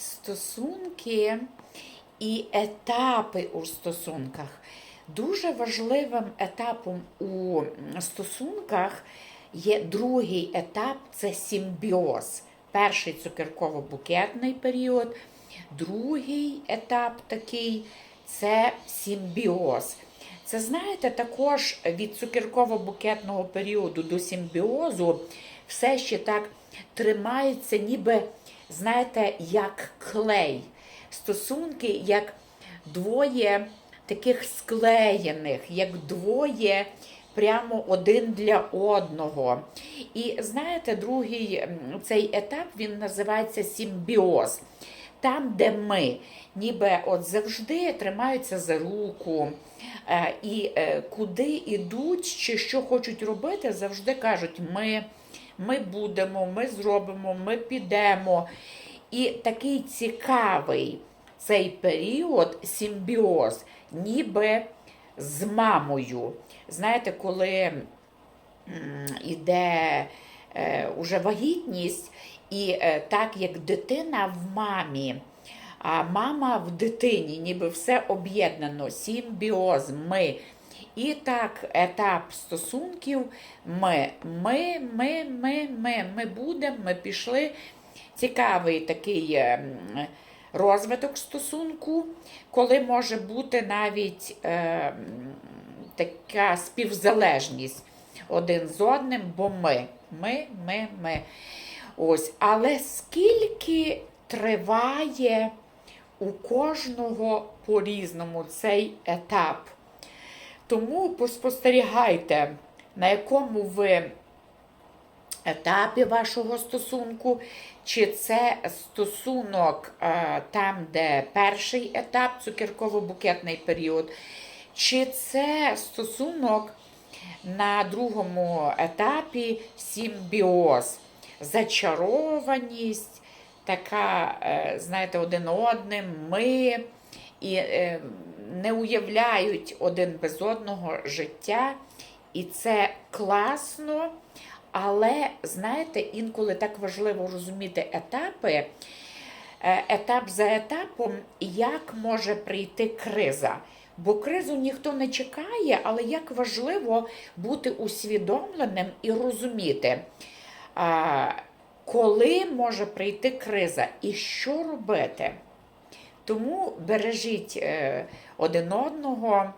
стосунки і етапи у стосунках. Дуже важливим етапом у стосунках є другий етап це симбіоз. Перший цукерково-букетний період, другий етап такий це симбіоз. Це знаєте, також від цукерково-букетного періоду до симбіозу все ще так тримається, ніби, знаєте, як клей. Стосунки як двоє таких склеєних, як двоє прямо один для одного. І знаєте, другий цей етап він називається симбіоз. Там, де ми ніби от завжди тримаються за руку, е, і е, куди йдуть чи що хочуть робити, завжди кажуть, ми, ми будемо, ми зробимо, ми підемо. І такий цікавий цей період симбіоз, ніби з мамою. Знаєте, коли м, іде е, уже вагітність, і е, так як дитина в мамі, а мама в дитині, ніби все об'єднано, симбіоз, ми. І так, етап стосунків ми, ми, ми, ми, ми, ми будемо, ми пішли. Цікавий такий е, розвиток стосунку, коли може бути навіть е, така співзалежність один з одним, бо ми, ми, ми, ми. Ось, але скільки триває у кожного по-різному цей етап. Тому поспостерігайте, на якому ви етапі вашого стосунку, чи це стосунок е, там, де перший етап, цукерково-букетний період, чи це стосунок на другому етапі симбіоз, зачарованість, така, е, знаєте, один одним, ми і е, не уявляють один без одного життя. І це класно, але знаєте, інколи так важливо розуміти етапи, е, етап за етапом, як може прийти криза. Бо кризу ніхто не чекає, але як важливо бути усвідомленим і розуміти, коли може прийти криза і що робити. Тому бережіть е, один одного,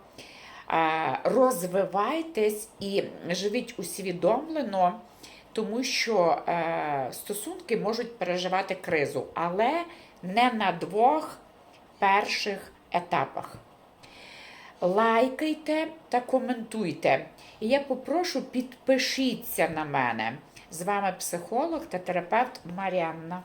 розвивайтесь і живіть усвідомлено, тому що е, стосунки можуть переживати кризу, але не на двох перших етапах. Лайкайте та коментуйте. І я попрошу підпишіться на мене. З вами психолог та терапевт Маріанна.